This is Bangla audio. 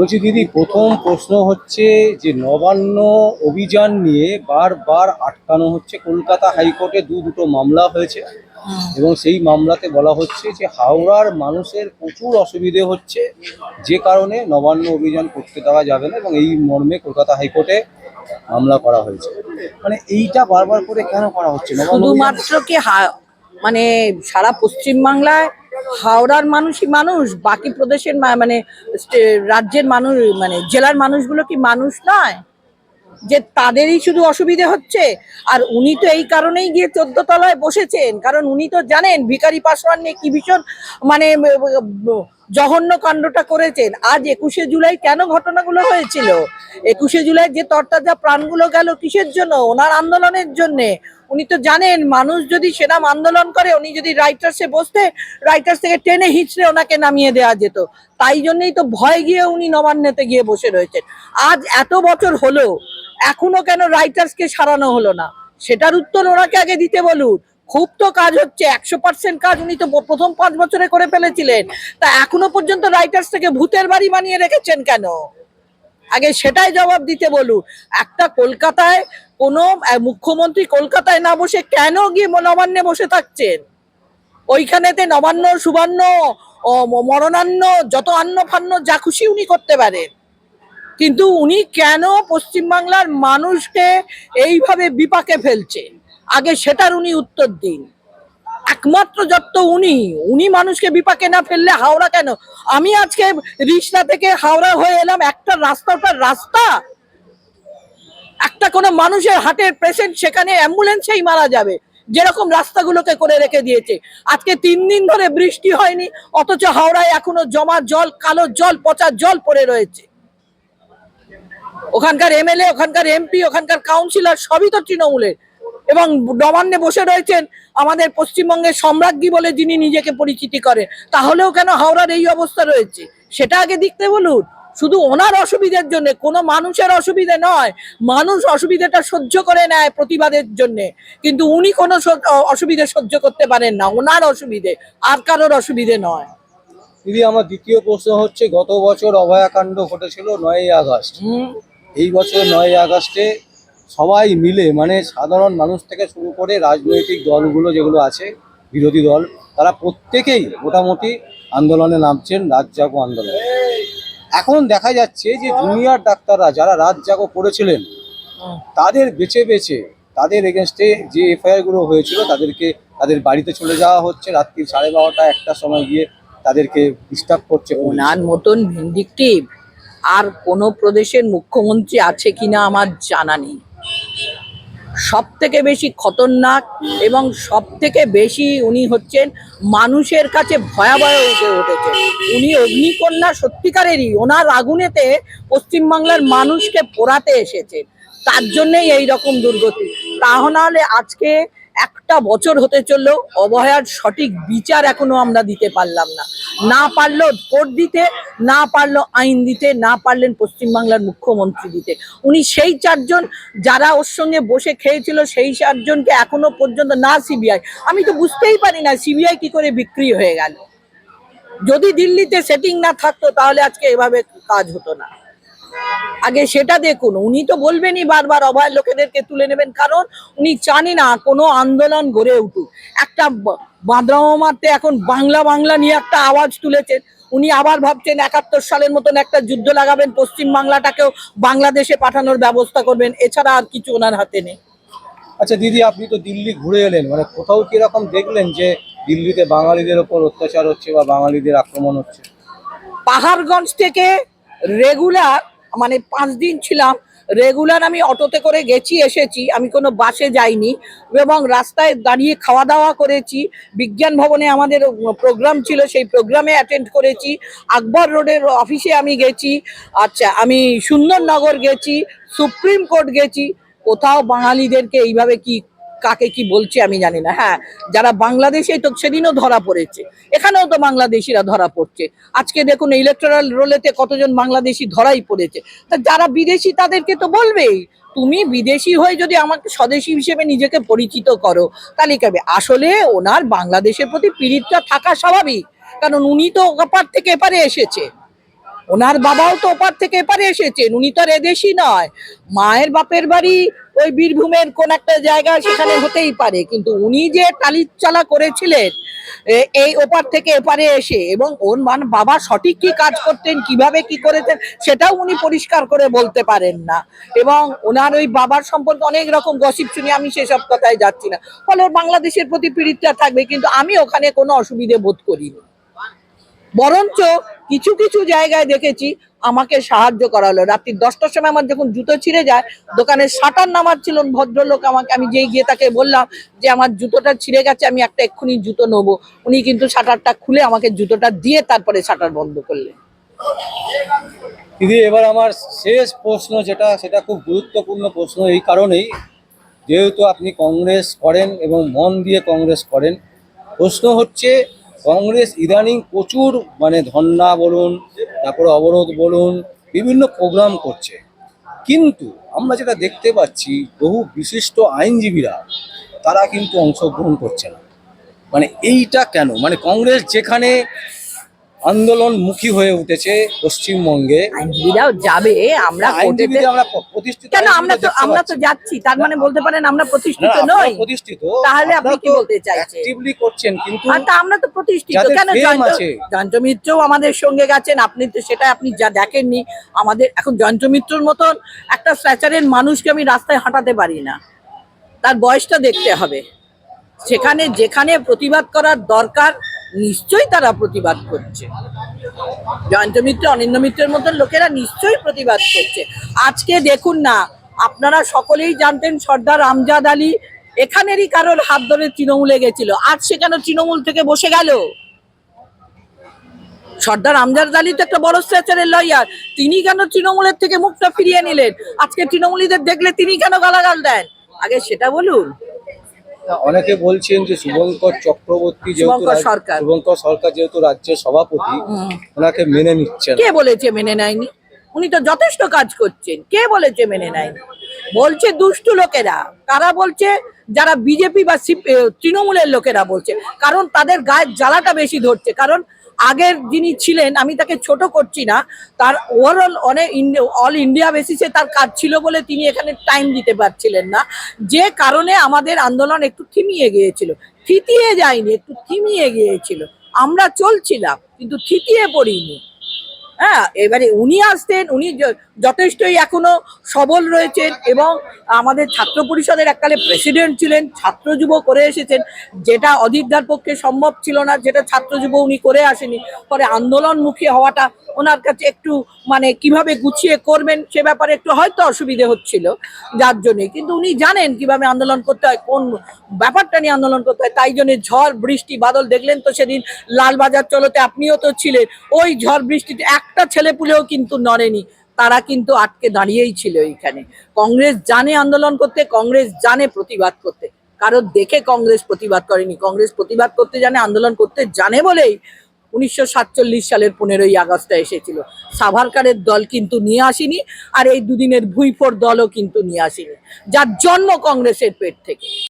বলছি দিদি প্রথম প্রশ্ন হচ্ছে যে নবান্ন অভিযান নিয়ে বারবার আটকানো হচ্ছে। কলকাতা হাইকোর্টে দু দুটো মামলা হয়েছে এবং সেই মামলাতে বলা হচ্ছে যে হাওড়ার মানুষের প্রচুর অসুবিধে হচ্ছে। যে কারণে নবান্ন অভিযান করতে দেওয়া যাবে না এবং এই মর্মে কলকাতা হাইকোর্টে মামলা করা হয়েছে। মানে এইটা বারবার করে কেন করা হচ্ছে? শুধুমাত্র কি মানে সারা পশ্চিমবাংলায় হাওড়ার মানুষই মানুষ, বাকি প্রদেশের মানে রাজ্যের মানুষ মানে জেলার মানুষগুলো কি মানুষ নয়? যে তাদেরই শুধু অসুবিধে হচ্ছে? আর উনি তো এই কারণেই গিয়ে চোদ্দ তলায় বসেছেন, কারণ উনি তো জানেন ভিখারি পাসওয়ান নিয়ে কি ভীষণ মানে জঘন্য কাণ্ডটা করেছেন। আজ একুশে জুলাই কেন ঘটনাগুলো হয়েছিল? একুশে জুলাই যে তরতাজা প্রাণগুলো গেল কিসের জন্য? ওনার আন্দোলনের জন্যে। উনি তো জানেন, মানুষ যদি সেরাম আন্দোলন করে, উনি যদি রাইটার্সে বসতে রাইটার্স থেকে টেনে হিচড়ে ওনাকে নামিয়ে দেওয়া যেত। তাই জন্যই তো ভয় গিয়ে উনি নবান্নেতে গিয়ে বসে রয়েছেন। আজ এত বছর হলো, এখনও কেন রাইটার্সকে সারানো হলো না? সেটার উত্তর ওনাকে আগে দিতে বলুন। খুব তো কাজ হচ্ছে, একশো পার্সেন্ট কাজ উনি তো প্রথম পাঁচ বছরে করে ফেলেছিলেন। তা এখনও পর্যন্ত রাইটার্স থেকে ভূতের বাড়ি বানিয়ে রেখেছেন কেন? আগে সেটাই জবাব দিতে বলুন একটা কলকাতায় কোনো মুখ্যমন্ত্রী কলকাতায় না বসে কেন গিয়ে নবান্নে বসে থাকছেন? ওইখানেতে নবান্ন ম- মরণান্ন, যত আন্ন ফান্ন যা খুশি উনি করতে পারেন। কিন্তু উনি কেন পশ্চিমবাংলার মানুষকে এইভাবে বিপাকে ফেলছেন আগে সেটার উনি উত্তর দিন। একমাত্র যত উনি। উনি মানুষকে বিপাকে না ফেললে হাওড়া কেন? আমি আজকে রিসনা থেকে হাওড়া হয়ে এলাম, একটা রাস্তার পর রাস্তা। একটা কোনো মানুষের হাটের পেশেন্ট সেখানে অ্যাম্বুলেন্সেই মারা যাবে, যেরকম রাস্তাগুলোকে করে রেখে দিয়েছে। আজকে তিন দিন ধরে বৃষ্টি হয়নি, অথচ হাওড়ায় এখনও জমা জল, কালো জল, পচা জল পড়ে রয়েছে। ওখানকার এমএলএ, ওখানকার এমপি, ওখানকার কাউন্সিলর, সবই তো তৃণমূলের। এবং নবান্নে বসে রয়েছেন আমাদের পশ্চিমবঙ্গের সম্রাজ্ঞী বলে যিনি নিজেকে পরিচিতি করেন। তাহলেও কেন হাওড়ার এই অবস্থা রয়েছে? সেটা আগে দেখতে বলুন। শুধু ওনার অসুবিধার জন্য কোনো মানুষের অসুবিধে নয়। মানুষ অসুবিধাটা সহ্য করে নেয় প্রতিবাদের জন্য। কিন্তু উনি কোনো অসুবিধে সহ্য করতে পারেন না। ওনার অসুবিধে আর কারোর অসুবিধে নয়। দিদি আমার দ্বিতীয় প্রশ্ন হচ্ছে গত বছর অভয়াকাণ্ড ঘটেছিল নয়ই আগস্ট। এই বছর নয় আগস্টে সবাই মিলে মানে সাধারণ মানুষ থেকে শুরু করে রাজনৈতিক দলগুলো যেগুলো আছে বিরোধী দল তারা প্রত্যেকেই মোটামুটি আন্দোলনে নামছেন রাত জাগো আন্দোলনে। এখন দেখা যাচ্ছে যে জুনিয়র ডাক্তাররা যারা রাত জাগো করেছিলেন তাদের বেছে বেছে তাদের এগেনস্টে যে এফআইআরগুলো হয়েছিল তাদেরকে তাদের বাড়িতে চলে যাওয়া হচ্ছে রাত্রি সাড়ে বারোটা একটার সময় গিয়ে তাদেরকে ডিস্টার্ব করছে। ওনার মতন ভিন্ডিকটিভ আর কোনো প্রদেশের মুখ্যমন্ত্রী আছে কিনা আমার জানা নেই। সব থেকে বেশি খতরনাক এবং সব থেকে বেশি উনি হচ্ছেন মানুষের কাছে ভয়াবহ উঠে উঠেছেন। উনি অগ্নিকন্যা সত্যিকারেরই ওনার আগুনেতে পশ্চিমবাংলার মানুষকে পোড়াতে এসেছেন। তার জন্যেই এই রকম দুর্গতি। তাহলে আজকে একটা বছর হতে চলল অবহেয়ার সঠিক বিচার এখনও আমরা দিতে পারলাম না। না পারল ভোট দিতে, না পারল আইন দিতে, না পারলেন পশ্চিমবাংলার মুখ্যমন্ত্রী দিতে। উনি সেই চারজন যারা ওর সঙ্গে বসে খেয়েছিল, সেই চারজনকে এখনও পর্যন্ত না সিবিআই। আমি তো বুঝতেই পারি না সিবিআই কি করে বিক্রি হয়ে গেল। যদি দিল্লিতে সেটিং না থাকতো, তাহলে আজকে এভাবে কাজ হতো না। আগে সেটা দেখুন। উনি তো বলবেনই বারবার অভয় লোকেদেরকে তুলে নেবেন কারণ উনি চানই না কোনো আন্দোলন গড়ে উঠুক। একটা বাঁদরামা মারতে এখন বাংলা বাংলা নিয়ে একটা আওয়াজ তুলেছেন। উনি আবার ভাবছেন একাত্তর সালের মতন একটা যুদ্ধ লাগাবেন পশ্চিম বাংলাটাকেও বাংলাদেশে পাঠানোর ব্যবস্থা করবেন। এছাড়া আর কিছু ওনার হাতে নেই। আচ্ছা দিদি আপনি তো দিল্লি ঘুরে এলেন। মানে কোথাও কি এরকম দেখলেন যে দিল্লিতে বাঙালিদের ওপর অত্যাচার হচ্ছে বা বাঙালিদের আক্রমণ হচ্ছে? পাহাড়গঞ্জ থেকে রেগুলার মানে পাঁচ দিন ছিলাম। রেগুলার আমি অটোতে করে গেছি, এসেছি। আমি কোনো বাসে যাইনি এবং রাস্তায় দাঁড়িয়ে খাওয়া দাওয়া করেছি। বিজ্ঞান ভবনে আমাদের প্রোগ্রাম ছিল, সেই প্রোগ্রামে অ্যাটেন্ড করেছি। আকবর রোডের অফিসে আমি গেছি। আচ্ছা আমি সুন্দরনগর গেছি সুপ্রিম কোর্ট গেছি। কোথাও বাঙালিদেরকে এইভাবে কি কাকে কি বলছে আমি জানি না। হ্যাঁ যারা বাংলাদেশে তো সেদিনও ধরা পড়েছে। এখানেও তো বাংলাদেশিরা ধরা পড়ছে। আজকে দেখুন ইলেকট্রাল রোলেতে কতজন বাংলাদেশি ধরাই পড়েছে। তা যারা বিদেশি তাদেরকে তো বলবেই। তুমি বিদেশি হয়ে যদি আমাকে স্বদেশী হিসেবে নিজেকে পরিচিত করো, তাহলে কেবে আসলে ওনার বাংলাদেশের প্রতি পীড়িতটা থাকা স্বাভাবিক। কারণ উনি তো ওপার থেকে এপারে এসেছে। ওনার বাবাও তো ওপার থেকে এপারে এসেছেন। উনি তো আর এদেশই নয়। মায়ের বাপের বাড়ি ওই বীরভূমের কোন একটা জায়গা সেখানে হতেই পারে, কিন্তু উনি যে টালিচালা করেছিলেন, এ- এই ওপার থেকে এপারে এসে এবং ওর মান বাবা সঠিক কি কাজ করতেন, কীভাবে কি করেছেন, সেটাও উনি পরিষ্কার করে বলতে পারেন না। এবং ওনার ওই বাবার সম্পর্কে অনেক রকম গসিপ শুনি, আমি সেসব কথায় যাচ্ছি না। ফলে বাংলাদেশের প্রতি পীড়িতটা থাকবে, কিন্তু আমি ওখানে কোনো অসুবিধে বোধ করিনি। বরঞ্চ কিছু কিছু জায়গায় দেখেছি আমাকে সাহায্য করা হলো রাত্রি দশটার সময় আমার যখন জুতো ছিঁড়ে যায় দোকানের শাটার নামার ছিল, ভদ্রলোক আমাকে, আমি যেই গিয়ে তাকে বললাম যে, আমার জুতোটা ছিঁড়ে গেছে, আমি একটা এক্ষুনি জুতো নেব। উনি কিন্তু শাটারটা খুলে আমাকে জুতোটা দিয়ে তারপরে শাটার বন্ধ করলেন। দিদি, এবার আমার শেষ প্রশ্ন যেটা, সেটা খুব গুরুত্বপূর্ণ প্রশ্ন এই কারণেই। যেহেতু আপনি কংগ্রেস করেন এবং মন দিয়ে কংগ্রেস করেন, প্রশ্ন হচ্ছে কংগ্রেস ইদানিং প্রচুর মানে ধর্না বলুন, তারপরে অবরোধ বলুন, বিভিন্ন প্রোগ্রাম করছে। কিন্তু আমরা যেটা দেখতে পাচ্ছি, বহু বিশিষ্ট আইনজীবীরা, তারা কিন্তু অংশগ্রহণ করছে না। মানে এইটা কেন? মানে কংগ্রেস যেখানে আন্দোলনমুখী হয়ে উঠেছে পশ্চিমবঙ্গে। আইনজীবীরাও যাবে আমরা আইনজীবীদের আমরা প্রতিষ্ঠিত কেন আমরা তো আমরা তো যাচ্ছি তার মানে বলতে পারেন আমরা প্রতিষ্ঠিত নই। প্রতিষ্ঠিত। তাহলে আপনি কি বলতে চাইছেন? করছেন কিন্তু তা আমরা তো প্রতিষ্ঠিত। কেন জয়ন্ত মিত্রও আমাদের সঙ্গে গেছেন আপনি তো সেটা আপনি যা দেখেননি। আমাদের এখন জয়ন্ত মিত্রর মতন একটা স্ট্যাচারের মানুষকে আমি রাস্তায় হাঁটাতে পারি না। তার বয়সটা দেখতে হবে। সেখানে যেখানে প্রতিবাদ করার দরকার নিশ্চয়ই তারা প্রতিবাদ করছে। জয়ন্ত মিত্র অনিন্দ মিত্রের মতন লোকেরা নিশ্চয়ই প্রতিবাদ করছে। আজকে দেখুন না, আপনারা সকলেই জানতেন সর্দার আমজাদ আলী এখানেরই কারোর হাত ধরে তৃণমূলে গেছিল। আজ সে কেন তৃণমূল থেকে বসে গেল? সর্দার আমজাদ আলী তো একটা বড় স্ট্রেচারের লয়ার তিনি কেন তৃণমূলের থেকে মুখটা ফিরিয়ে নিলেন? আজকে তৃণমূলীদের দেখলে তিনি কেন গালাগাল দেন? আগে সেটা বলুন। অনেকে বলছেন যে শুভঙ্কর চক্রবর্তী যেহেতু সরকার। শুভঙ্কর সরকার যেহেতু রাজ্যের সভাপতি ওনাকে মেনে নিচ্ছেন। কে বলেছে মেনে নেয়নি? উনি তো যথেষ্ট কাজ করছেন। কে বলেছে মেনে নেয়নি? বলছে দুষ্টু লোকেরা। কারা বলছে? যারা বিজেপি বা তৃণমূলের লোকেরা বলছে। কারণ তাদের গায়ের জ্বালাটা বেশি ধরছে। কারণ আগের যিনি ছিলেন, আমি তাকে ছোট করছি না, তার ওভারঅল অনেক অল ইন্ডিয়া বেসিসে তার কাজ ছিল বলে তিনি এখানে টাইম দিতে পারছিলেন না। যে কারণে আমাদের আন্দোলন একটু থিমিয়ে গিয়েছিল। থিতিয়ে যায়নি, একটু থিমিয়ে গিয়েছিল। আমরা চলছিলাম, কিন্তু থিতিয়ে পড়িনি। হ্যাঁ এবারে উনি আসতেন, উনি যথেষ্টই এখনও সবল রয়েছেন এবং আমাদের ছাত্র পরিষদের এককালে প্রেসিডেন্ট ছিলেন, ছাত্র যুব করে এসেছেন, যেটা অধীরদার পক্ষে সম্ভব ছিল না, যেটা ছাত্র যুব উনি করে আসেনি। পরে আন্দোলনমুখী হওয়াটা ওনার কাছে একটু মানে কীভাবে গুছিয়ে করবেন সে ব্যাপারে একটু হয়তো অসুবিধে হচ্ছিল, যার জন্যে। কিন্তু উনি জানেন কীভাবে আন্দোলন করতে হয়, কোন ব্যাপারটা নিয়ে আন্দোলন করতে হয়, তাই জন্য ঝড়, বৃষ্টি, বাদল দেখলেন তো সেদিন লালবাজার চলোতে আপনিও তো ছিলেন। ওই ঝড়, বৃষ্টিতে একটা ছেলে পুলেও কিন্তু নড়েনি। তারা কিন্তু আটকে দাঁড়িয়েই ছিল এইখানে। কংগ্রেস জানে আন্দোলন করতে, কংগ্রেস জানে প্রতিবাদ করতে। কারণ দেখে কংগ্রেস প্রতিবাদ করেনি। কংগ্রেস প্রতিবাদ করতে জানে, আন্দোলন করতে জানে বলেই উনিশশো সাতচল্লিশ সালের পনেরোই আগস্টে এসেছিল। সাভারকারের দল কিন্তু নিয়ে আসেনি, আর এই দুদিনের ভুইফোর দলও কিন্তু নিয়ে আসেনি, যার জন্ম কংগ্রেসের পেট থেকে।